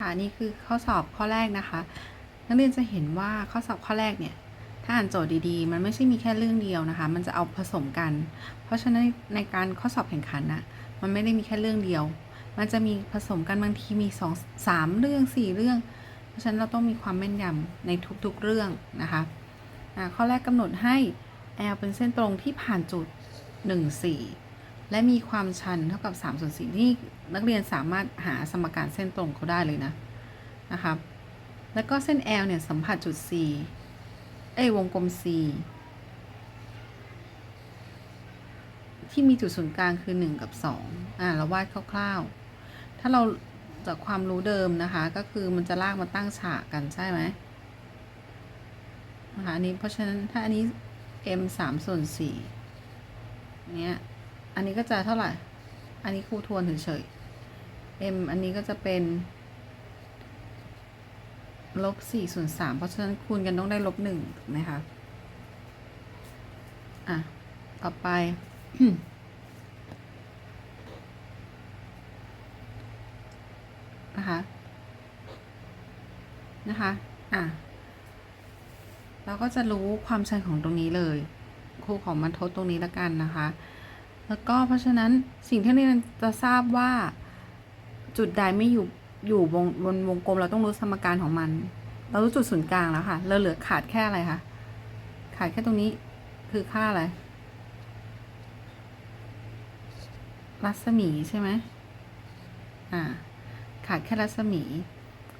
ค่ะนี่คือข้อสอบข้อแรกนะคะ นักเรียนจะเห็นว่าข้อสอบข้อแรกเนี่ย ถ้าอ่านโจทย์ดีๆ มันไม่ใช่มีแค่เรื่องเดียวนะคะ มันจะเอาผสมกัน เพราะฉะนั้นในการข้อสอบแข่งขันน่ะมันไม่ได้มีแค่เรื่องเดียว มันจะมีผสมกันบางทีมีสองสามเรื่องสี่เรื่อง เพราะฉะนั้นเราต้องมีความแม่นยำในทุกๆเรื่องนะคะข้อแรกกำหนดให้ L เป็นเส้นตรงที่ผ่านจุด 1 4 และมีความชันเท่ากับ3ส่วน4ที่นักเรียนสามารถหาสมการเส้นตรงเขาได้เลยนะนะครับ แล้วก็เส้น L เนี่ยสัมผัสจุด C เอ้วงกลม C ที่มีจุดศูนย์กลางคือ 1 กับ 2 อ่าเราวาดคร่าวๆ ถ้าเราจากความรู้เดิมนะคะ ก็คือมันจะลากมาตั้งฉากกันใช่ไหมนะคะอันนี้เพราะฉะนั้นถ้าอันนี้ m 3ส่วน4เนี้ย อันนี้ก็จะเท่าไหร่ อันนี้ครูทวนเฉยๆ m อันนี้ก็จะเป็นลบ4ส่วน3เพราะฉะนั้นคูณกันต้องได้ลบ1ถูกไหมคะ อะ ต่อไป นะคะ นะคะ อะ เราก็จะรู้ความชันของตรงนี้เลย ครูของมันทดตรงนี้แล้วกันนะคะ แล้วก็เพราะฉะนั้นสิ่งที่เราจะทราบว่าจุดใดไม่อยู่อยู่วงบนวงกลมเราต้องรู้สมการของมัน เรารู้จุดศูนย์กลางแล้วค่ะเราเหลือขาดแค่อะไรคะขาดแค่ตรงนี้คือค่าอะไร รัศมีใช่ไหมอ่า ขาดแค่รัศมี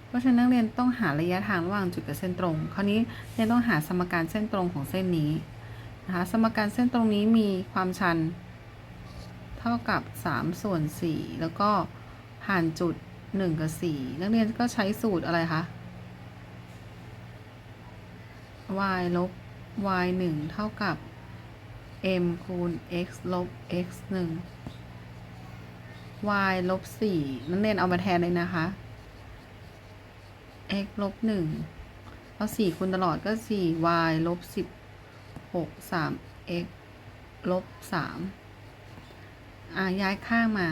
เพราะฉะนั้นนักเรียนต้องหาระยะทางระหว่างจุดกับเส้นตรง คราวนี้เรียนต้องหาสมการเส้นตรงของเส้นนี้นะคะ สมการเส้นตรงนี้มีความชัน เท่ากับ 3 ส่วน 4 แล้วก็ผ่านจุด 1 กับ 4 นักเรียนก็ใช้สูตรอะไรคะ y ลบ y 1เท่ากับ m คูณ x ลบ x 1 y ลบ 4 นักเรียนเอามาแทนเลยนะคะ x ลบหนึ่งเพราะสี่คูณตลอดก็สี่ y ลบสิบหกสาม x ลบสาม อะย้ายข้างมา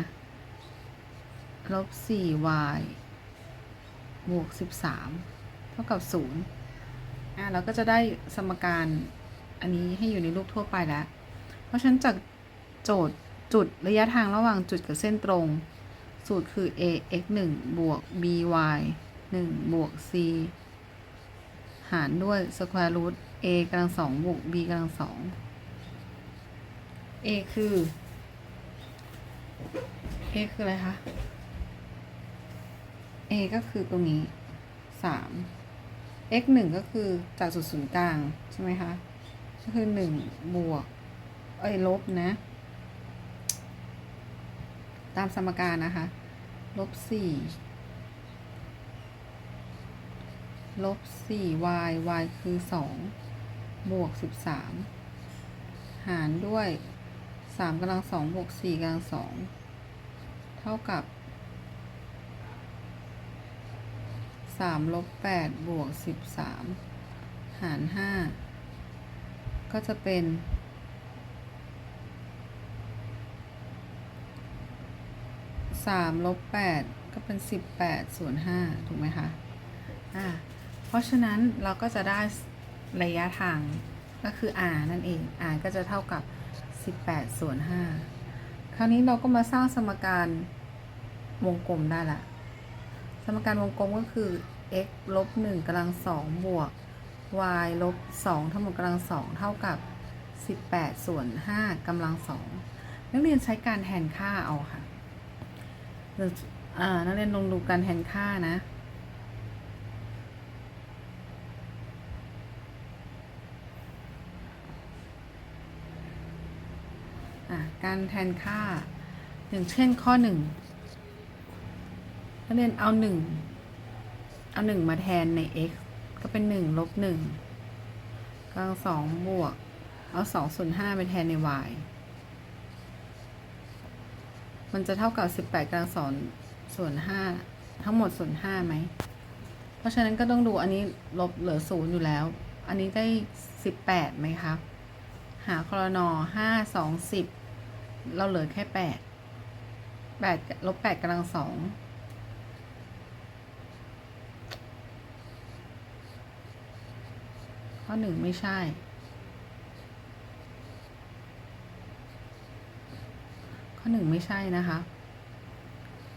ลบสี่ y บวกสิบสามเท่ากับศูนย์อะเราก็จะได้สมการอันนี้ให้อยู่ในรูปทั่วไปแล้ว เพราะฉะนั้นจากโจทย์จุดระยะทางระหว่างจุดกับเส้นตรง สูตรคือ a x 1บวก b y หนึ่งบวก c หารด้วย square root a กำลังสองบวก b กำลังสอง a คือ a คืออะไรคะ a ก็คือตรงนี้สาม x หนึ่งก็คือจากจุดศูนย์กลาง ใช่ไหมคะ ก็คือหนึ่งบวก เอ้ยลบนะ ตามสมการนะคะ ลบสี่ลบสี่ y y คือสองบวกสิบสามหารด้วย สามกำลังสองบวกสี่กำลังสองเท่ากับสามลบแปดบวกสิบสามหารห้าก็จะเป็นสามลบแปดก็เป็นสิบแปดส่วนห้าถูกไหมคะอ่าเพราะฉะนั้นเราก็จะได้ระยะทางก็คือ r นั่นเอง r ก็จะเท่ากับ 18ส่วน 5 คราวนี้เราก็มาสร้างสมการวงกลมได้ละ สมการวงกลมก็คือ x ลบ1กำลัง2บวก y ลบ2ทั้งหมดกำลัง2เท่ากับ 18 ส่วน 5กำลัง2นักเรียนใช้การแทนค่าเอาค่ะหรืออ่านักเรียนลองดูการแทนค่านะ การแทนค่า อย่างเช่นข้อหนึ่งนักเรียนเอาหนึ่งเอาหนึ่งมาแทนใน x ก็เป็นหนึ่งลบหนึ่งกำลังสองบวก เอาสองส่วนห้าไปแทนใน y มันจะเท่ากับสิบแปดกำลังสองส่วนห้าทั้งหมดส่วนห้าไหม เพราะฉะนั้นก็ต้องดูอันนี้ลบเหลือศูนย์อยู่แล้ว อันนี้ได้สิบแปดไหมคะ หาคอรนอห้าสองสิบ เราเหลือแค่แปดแปดลบแปดกำลังสองข้อหนึ่งไม่ใช่ ข้อหนึ่งไม่ใช่นะคะ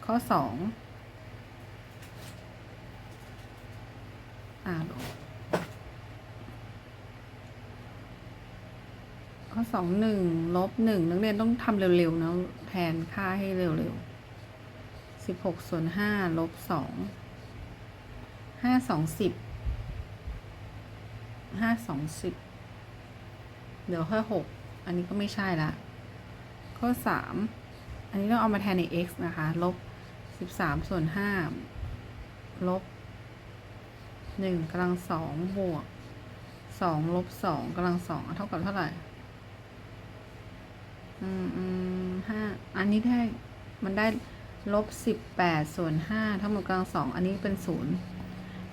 ข้อสอง ข้อสองหนึ่งลบหนึ่งนักเรียนต้องทำเร็วๆนะแทนค่าให้เร็วๆสิบหกส่วนห้าลบสองห้าสองสิบห้าสองสิบเหลือแค่อหกอันนี้ก็ไม่ใช่ละ ข้อสามอันนี้ต้องเอามาแทนใน x นะคะ ลบสิบสามส่วนห้าลบหนึ่งกำลังสองบวกสองลบสองกำลังสองเท่ากับเท่าไหร่ อืมอืมห้าอันนี้ได้มันได้ลบสิบแปดส่วนห้าทั้งหมดกำลังสองอันนี้เป็นศูนย์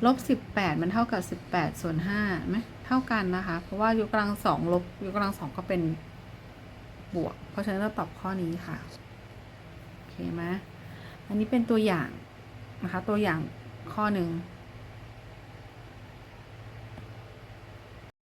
ลบสิบแปดมันเท่ากับสิบแปดส่วนห้าไหมเท่ากันนะคะ เพราะว่ายกกำลังสองลบยกกำลังสองก็เป็นบวก เพราะฉะนั้นเราตอบข้อนี้ค่ะโอเคไหมอันนี้เป็นตัวอย่างนะคะ ตัวอย่างข้อหนึ่ง